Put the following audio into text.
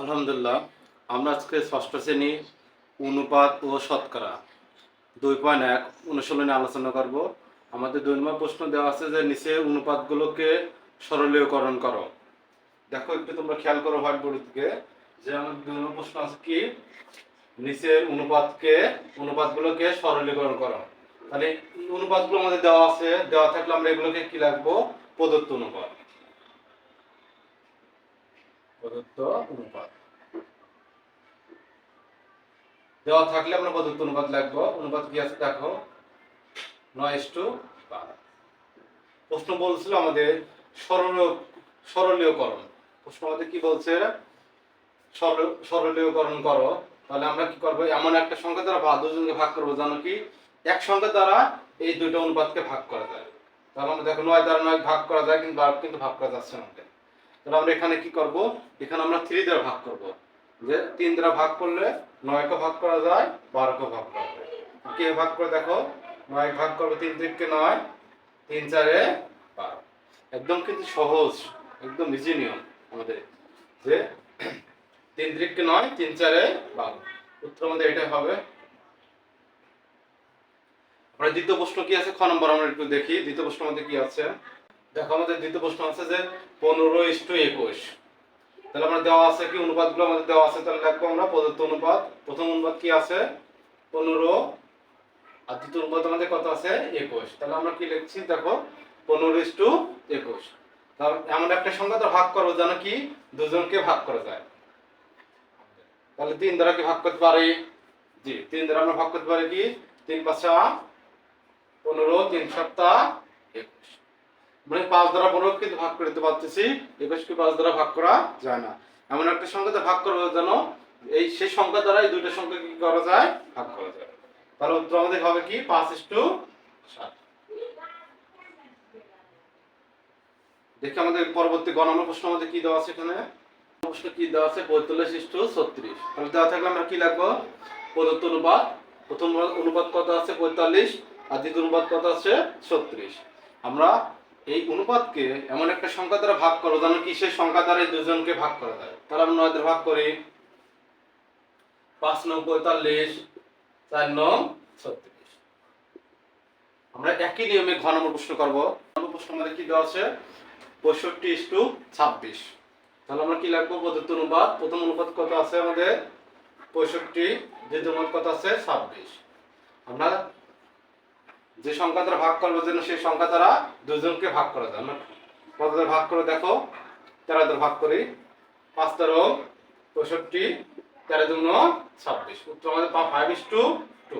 আলহামদুলিল্লাহ, আমরা আজকে ষষ্ঠ শ্রেণি অনুপাত ও শতকরা দুই পয়েন্ট এক অনুশীলনে আলোচনা করব। আমাদের দুই নম্বর প্রশ্ন দেওয়া আছে যে নিচে অনুপাতগুলোকে সরলীয়করণ করো। দেখো, একটু তোমরা খেয়াল করো হোয়াইট বোর্ড থেকে যে আমাদের দুই নম্বর প্রশ্ন আছে কি? নিচের অনুপাতকে, অনুপাতগুলোকে সরলীকরণ করো। তাহলে অনুপাতগুলো আমাদের দেওয়া আছে, দেওয়া থাকলে আমরা এগুলোকে কি লাগবো প্রদত্ত অনুপাত। প্রদত্ত অনুপাত। দেওয়া থাকলে আমরা প্রদত্ত অনুপাত লিখব অনুপাত কি আছে দেখো? নয় ইস্টু প্রশ্ন বলছিল আমাদের সরল সরলীয়করণ প্রশ্ন আমাদের কি বলছে? সরল- সরলীয়করণ করো। তাহলে আমরা কি করব? এমন একটা সংখ্যা দ্বারা বা দুজনকে ভাগ করব, জানো কি? এক সংখ্যা দ্বারা এই দুটো অনুপাতকে ভাগ করা যায়। তাহলে আমরা দেখো নয় দ্বারা নয় ভাগ করা যায়, কিন্তু কিন্তু ভাগ করা যাচ্ছে না আমাদের। তাহলে আমরা এখানে কি করব? এখানে আমরা থ্রি দ্বারা ভাগ করব। যে তিন দ্বারা ভাগ করলে নয়কে ভাগ করা যায়, বারোকে ভাগ করা যায়। কে ভাগ করে দেখো? নয় ভাগ করবে তিন তিনকে নয়, তিন চারে বারো। একদম কিন্তু সহজ, একদম ইজি নিয়ম আমাদের। যে তিন তিরিককে নয়, তিন চারে বারো। উত্তর আমাদের এটাই হবে। আমরা দ্বিতীয় প্রশ্ন কি আছে? খ নম্বর আমরা একটু দেখি। দ্বিতীয় প্রশ্ন আমাদের কি আছে? দেখো, আমাদের দ্বিতীয় প্রশ্ন আছে যে পনেরো ইস্টু একুশ। তাহলে আমরা দেওয়া আছে কি? অনুপাতগুলো আমাদের দেওয়া আছে, তাহলে লিখব আমরা প্রদত্ত অনুপাত। প্রথম অনুপাত কি আছে? পনেরো। আর দ্বিতীয় অনুপাত আমাদের কত আছে? একুশ। তাহলে আমরা কি লিখছি? দেখো, পনেরো ইস্টু একুশ। এমন একটা সংখ্যা তো ভাগ করব যেন কি দুজনকে ভাগ করা যায়। তাহলে তিন দ্বারা কি ভাগ করতে পারি? জি, তিন দ্বারা আমরা ভাগ করতে পারি কি? তিন পাঁচা পনেরো, তিন সপ্তাহ একুশ। মানে পাঁচ দ্বারা পনেরো কিন্তু ভাগ করতে পারতেছি। একুশকে পাঁচ দ্বারা ভাগ করা যায় না। এমন একটা সংখ্যাতে ভাগ করব যেন এই সেই সংখ্যা দ্বারা এই দুইটা সংখ্যা কি করা যায়? ভাগ করা যায়। তাহলে উত্তর আমাদের হবে কি? পাঁচ ইস্টু সাত। দেখি আমাদের পরবর্তী গ নম্বর প্রশ্ন আমাদের কি দেওয়া আছে এখানে? প্রশ্ন কি দেওয়া আছে? পঁয়তাল্লিশ ইস্টু ছত্রিশ। তাহলে দেওয়া থাকলে আমরা কি লাগবো প্রদত্ত অনুপাত প্রথম অনুপাত কত আছে? পঁয়তাল্লিশ। আর দ্বিতীয় অনুপাত কত আছে? ছত্রিশ। আমরা এই অনুপাতকে এমন একটা সংখ্যা দ্বারা ভাগ করো, যেন কি সেই সংখ্যা দ্বারা দুজনকে ভাগ করা যায়। তাহলে আমরা নয় ভাগ করি। পাঁচ নং পঁয়তাল্লিশ, চার নং ছত্রিশ। আমরা একই নিয়মে ঘ নম্বর প্রশ্ন করব। প্রশ্ন আমাদের কি দেওয়া আছে? পঁয়ষট্টি টু ছাব্বিশ। তাহলে আমরা কি লাগবো প্রদত্ত অনুপাত। প্রথম অনুপাত কত আছে আমাদের? পঁয়ষট্টি। দ্বিতীয় অনুপাত কত আছে? ছাব্বিশ। আমরা যে সংখ্যা দ্বারা ভাগ করবার জন্য সেই সংখ্যা তারা দুজনকে ভাগ করে যায় কত ভাগ করে দেখো? তেরো দ্বারা ভাগ করি, পাঁচ তেরো, পঁয়ষট্টি, তেরো দুগুণ ছাব্বিশ। উত্তর আমাদের ফাইভ ইস টু টু